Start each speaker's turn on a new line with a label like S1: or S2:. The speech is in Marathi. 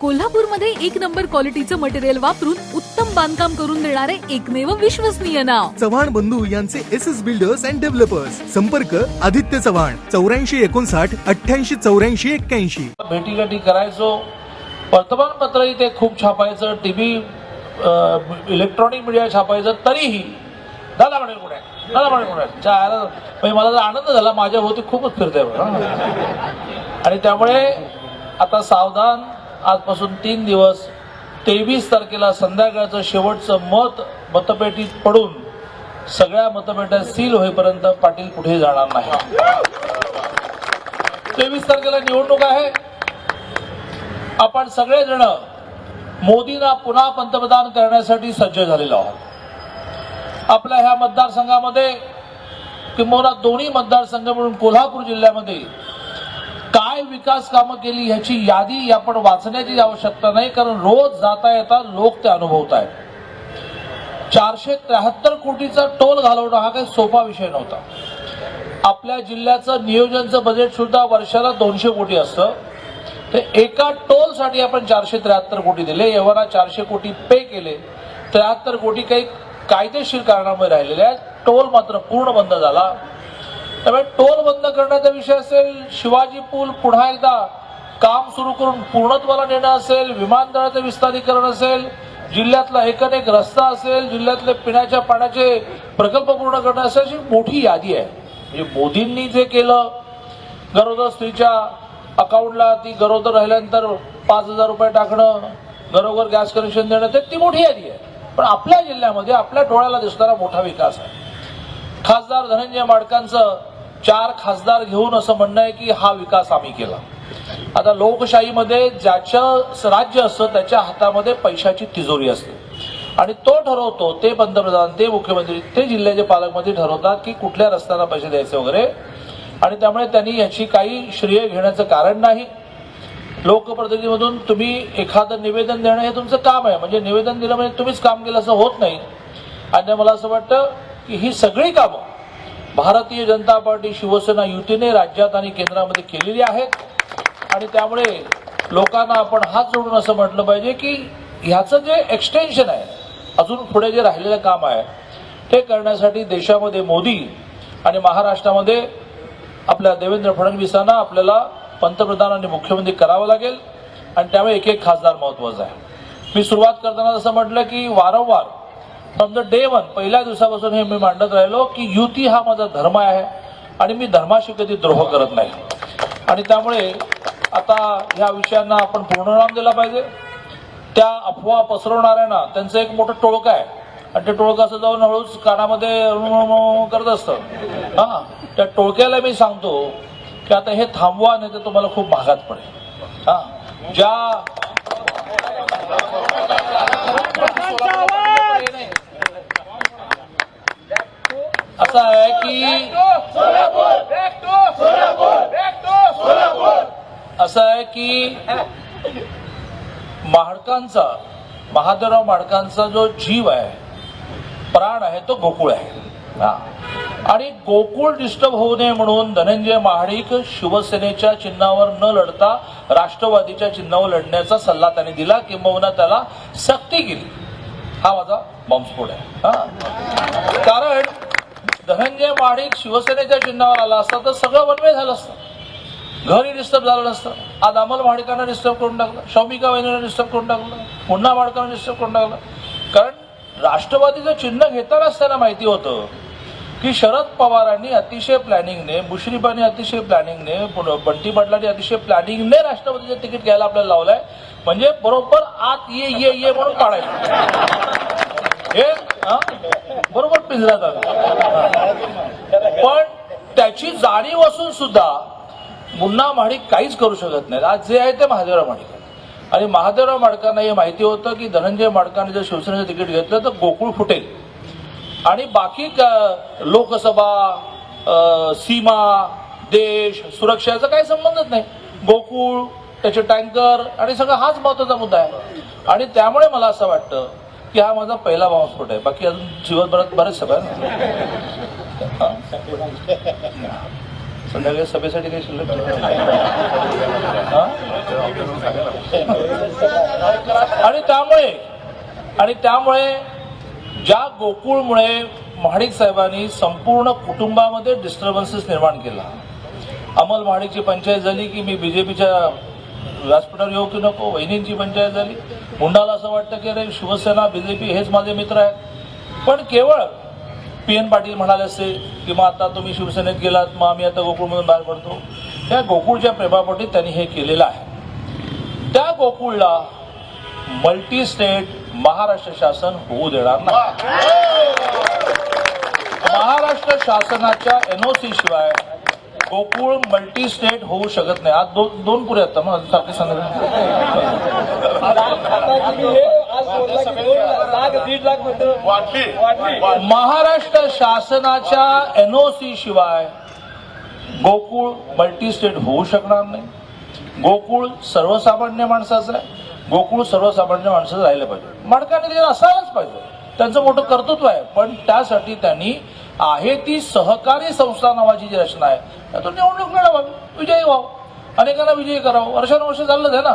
S1: कोल्हापूरमध्ये एक नंबर क्वालिटीचं मटेरियल वापरून उत्तम बांधकाम करून देणारे एकमेव विश्वसनीय नाव.
S2: चव्हाण बंधू यांचे S S builders and developers संपर्क आदित्य चव्हाण चौऱ्याऐंशी एकोणसाठ अठ्ठ्याऐंशी चौऱ्याऐंशी एक्क्याऐंशी.
S3: भेटीगाठी करायचो. वर्तमानपत्रही ते खूप छापायचं टी व्ही इलेक्ट्रॉनिक मीडिया छापायचं तरीही झाला म्हणे कुठे झाला म्हणे कुठे म्हणजे मला जर आनंद झाला माझ्या भोवती खूपच फिरते आणि त्यामुळे आता सावधान आजपासून तीन दिवस तेवीस तारखेला संध्याकाळचं शेवटचं मत मतपेटीत पडून सगळ्या मतपेट्या सील होईपर्यंत पाटील कुठे जाणार नाही. तेवीस तारखेला निवडणूक आहे. आपण सगळेजण मोदींना पुन्हा पंतप्रधान करण्यासाठी सज्ज झालेलो आहोत. आपल्या ह्या मतदारसंघामध्ये किंवा दोन्ही मतदारसंघ म्हणून कोल्हापूर जिल्ह्यामध्ये काय विकास कामं केली ह्याची यादी आपण वाचण्याची आवश्यकता नाही कारण रोज जाता येता लोक ते अनुभवत आहेत. चारशे त्र्याहत्तर कोटीचा टोल घालवणं हा काही सोपा विषय नव्हता. आपल्या जिल्ह्याचं नियोजनचं बजेट सुद्धा वर्षाला दोनशे कोटी असतं. ते एका टोलसाठी आपण चारशे त्र्याहत्तर कोटी दिले एव्हाना चारशे कोटी पे केले. त्र्याहत्तर कोटी काही कायदेशीर कारणामुळे राहिलेले आहेत. टोल मात्र पूर्ण बंद झाला. त्यामुळे टोल बंद करण्याचा विषय असेल शिवाजी पूल पुन्हा एकदा काम सुरू करून पूर्णत्वाला नेणं असेल विमानतळाचं विस्तारीकरण असेल जिल्ह्यातला एकनेक रस्ता असेल जिल्ह्यातले पिण्याच्या पाण्याचे प्रकल्प पूर्ण करणं असेल अशी मोठी यादी आहे. म्हणजे मोदींनी जे केलं गरोदर स्त्रीच्या अकाउंटला ती गरोदर राहिल्यानंतर पाच हजार रुपये टाकणं घरोघर गॅस कनेक्शन देणं ते ती मोठी यादी आहे. पण आपल्या जिल्ह्यामध्ये आपल्या डोळ्याला दिसणारा मोठा विकास आहे. खासदार धनंजय माडकांचं चार खासदार घेऊन असं म्हणणं आहे की हा विकास आम्ही केला. आता लोकशाहीमध्ये ज्याचं राज्य असतं त्याच्या हातामध्ये पैशाची तिजोरी असते. आणि तो ठरवतो ते पंतप्रधान ते मुख्यमंत्री ते जिल्ह्याचे पालकमंत्री ठरवतात की कुठल्या रस्त्याला पैसे द्यायचे वगैरे. आणि त्यामुळे त्यांनी याची काही श्रेय घेण्याचं कारण नाही. लोकप्रतिनिधीमधून तुम्ही एखादं निवेदन देणं हे तुमचं काम आहे. म्हणजे निवेदन दिलं म्हणजे तुम्हीच काम केलं असं होत नाही. आणि मला असं वाटतं की ही सगळी कामं भारतीय जनता पार्टी शिवसेना युतीने राज्यात आणि केंद्रामध्ये केलेली आहेत. आणि त्यामुळे लोकांना आपण हात जोडून असं म्हटलं पाहिजे की ह्याचं जे एक्सटेन्शन आहे अजून पुढे जे राहिलेलं काम आहे ते करण्यासाठी देशामध्ये मोदी आणि महाराष्ट्रामध्ये आपल्या देवेंद्र फडणवीसांना आपल्याला पंतप्रधान आणि मुख्यमंत्री करावं लागेल. आणि त्यामुळे एक एक खासदार महत्त्वाचा आहे. मी सुरुवात करताना असं म्हटलं की वारंवार फ्रॉम द डे वन पहिल्या दिवसापासून हे मी मांडत राहिलो की युती हा माझा धर्म आहे आणि मी धर्माशी कधी द्रोह करत नाही. आणि त्यामुळे आता ह्या विषयांना आपण पूर्णनाम दिला पाहिजे. त्या अफवा पसरवणाऱ्यांना त्यांचं एक मोठं टोळकं आहे. आणि ते टोळकं असं जाऊन हळूच कानामध्ये करत असतं. हा त्या टोळक्याला मी सांगतो की आता हे थांबवा नाही तर तुम्हाला खूप महागात पडेल. हा ज्या असं आहे की असं आहे की महाडकांचा महादेवराव माडकांचा जो जीव आहे प्राण आहे तो गोकुळ आहे. हा. आणि गोकुळ डिस्टर्ब होऊ नये म्हणून धनंजय महाडिक शिवसेनेच्या चिन्हावर न लढता राष्ट्रवादीच्या चिन्हावर लढण्याचा सल्ला त्याने दिला किंबहुना त्याला सक्ती केली. हा माझा बॉम्बस्फोट आहे. कारण धनंजय महाडिक शिवसेनेच्या चिन्हावर आला असता तर सगळं वनवे झालं असतं. घरी डिस्टर्ब झालं नसतं. आज अमल माडिकांना डिस्टर्ब करून टाकलं. शौमिका वहिनीला डिस्टर्ब करून टाकलं. पुन्हा माडकांना डिस्टर्ब करून टाकलं. कारण राष्ट्रवादीचं चिन्ह घेतानाच त्यांना माहिती होतं की शरद पवारांनी अतिशय प्लॅनिंगने मुश्रीफांनी अतिशय प्लॅनिंगने पुढं बंटी पाटलांनी अतिशय प्लॅनिंगने राष्ट्रवादीचं तिकीट घ्यायला आपल्याला लावलंय. म्हणजे बरोबर आत ये ये ये म्हणून काढायचं. हे बरोबर पिंजरा आलं. पण त्याची जाणीव असून सुद्धा मुन्ना महाडिक काहीच करू शकत नाही आज जे आहे ते महादेवराव माडिक आणि महादेवराव माडकांना हे माहिती होतं की धनंजय माडकाने जर शिवसेनेचं तिकीट घेतलं तर गोकुळ फुटेल. आणि बाकी लोकसभा सीमा देश सुरक्षेचा काही संबंधच नाही. गोकुळ त्याचे टँकर आणि सगळं हाच महत्त्वाचा मुद्दा आहे. आणि त्यामुळे मला असं वाटतं की हा माझा पहिला बॉम्बस्फोट आहे? बाकी अजून जीवनभरात बरेच सगळं संध्याकाळी सभेसाठी काही शिल्लक नाही. आणि त्यामुळे आणि त्यामुळे ज्या गोकुळमुळे महाडिक साहेबांनी संपूर्ण कुटुंबामध्ये डिस्टर्बन्सेस निर्माण केला. अमल महाडिकची पंचायत झाली की मी बीजेपीच्या व्यासपीठावर येऊ की नको? वहिनींची पंचायत झाली. मुंडाला असं वाटतं की अरे शिवसेना बीजेपी हेच माझे मित्र आहेत. पण केवळ पी एन पाटील म्हणाले असते की मग आता तुम्ही शिवसेनेत गेलात मग आम्ही आता गोकुळमधून बाहेर पडतो. त्या गोकुळच्या प्रेमापोटी त्यांनी हे केलेलं आहे. त्या गोकुळला मल्टी स्टेट महाराष्ट्र शासन होऊ देणार नाही. महाराष्ट्र शासनाच्या एनओसी शिवाय गोकुळ मल्टी स्टेट होऊ शकत नाही. आज दोन दोन पुरे आता मग सारखे सांगितलं महाराष्ट्र शासनाच्या एनओसी शिवाय गोकुळ मल्टी स्टेट होऊ शकणार नाही. गोकुळ सर्वसामान्य माणसाचं आहे. गोकुळ सर्वसामान्य माणसाचं राहिलं पाहिजे. माडकाने ते असायलाच पाहिजे. त्यांचं मोठं कर्तृत्व आहे. पण त्यासाठी त्यांनी आहे ती सहकारी संस्था नावाची जी रचना आहे त्यातून निवडणूक लढवावी विजयी व्हावं. अनेकांना विजयी करावं. वर्षानुवर्ष चाललं आहे ना.